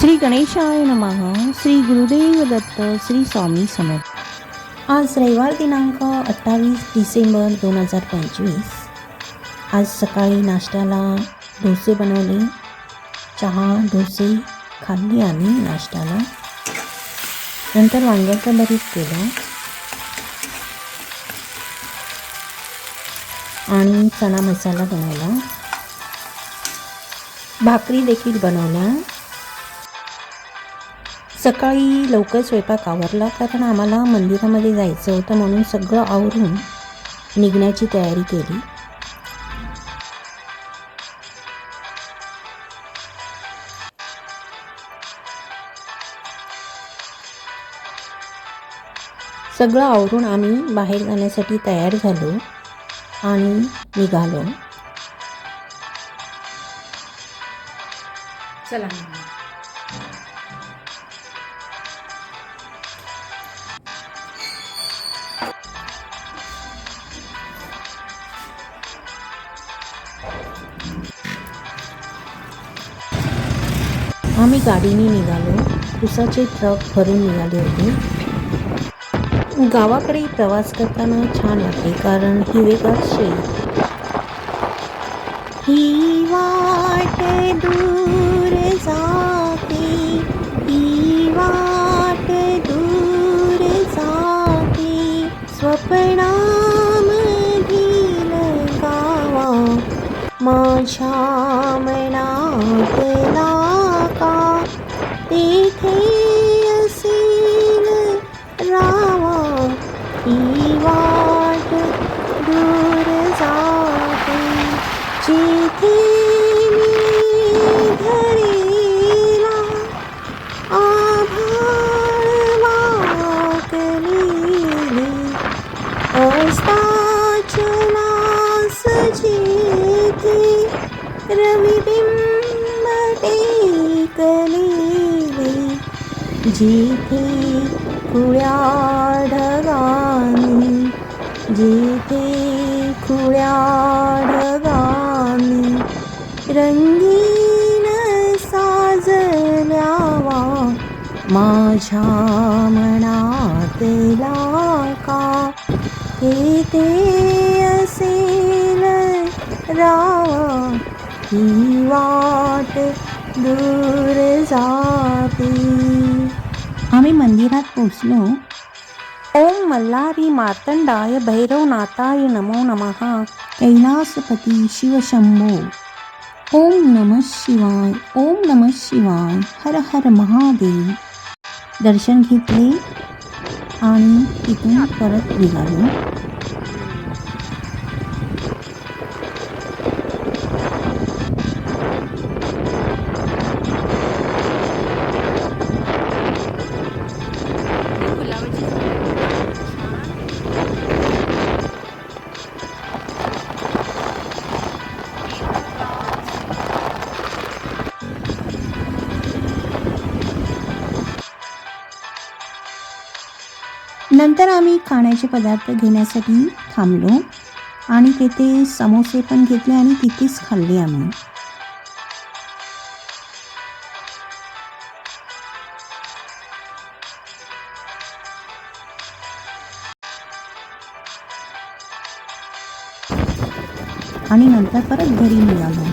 श्री गणेशाय नमः श्री गुरुदेव दत्त श्री स्वामी समर्थ. आज रविवार दिनांक अठ्ठावीस डिसेंबर दोन हजार पंचवीस. आज सकाळी नाश्त्याला डोसे बनवले. चहा डोसे खाल्ली आम्ही नाश्त्याला नंतर वांग्याचं भरीत केलं. आणि चणा मसाला बनवला. भाकरी देखील बनवल्या. सकाळी लवकर स्वयंपाक आवरला कारण आम्हाला मंदिरामध्ये जायचं होतं म्हणून सगळं आवरून निघण्याची तयारी केली. सगळं आवरून आम्ही बाहेर जाण्यासाठी तयार झालो आणि निघालो. चला आम्ही गाडीने निघालो. उसाचे ट्रक भरून निघाले होते. गावाकडे प्रवास करताना छान वाटते कारण हिरवेगार शेत ही वाट दूर जाते. ही वाट दूर जाते. स्वप्नामधील गावा माझ्या मनातला का तेथे असेल जिथे खुळ्या ढगांनी जिथे खुळ्या ढगांनी रंगीन साजल्यावा माझ्या मनातला का येते असेल रावा ही वाट दूर जाते. आम्ही मंदिरात पोचलो ओम मल्हारी मार्तंडाय भैरवनाथाय नमो नमः. कैलासपती शिवशंभो. ओम नमः शिवाय ओम नमः शिवाय हर हर महादेव. दर्शन घेतले आणि तिथून परत निघालो. नंतर आम्ही खाण्याचे पदार्थ घेण्यासाठी थांबलो आणि तेथे समोसे पण घेतले आणि तिथेच खाल्ले आम्ही. आणि नंतर परत घरी निघालो.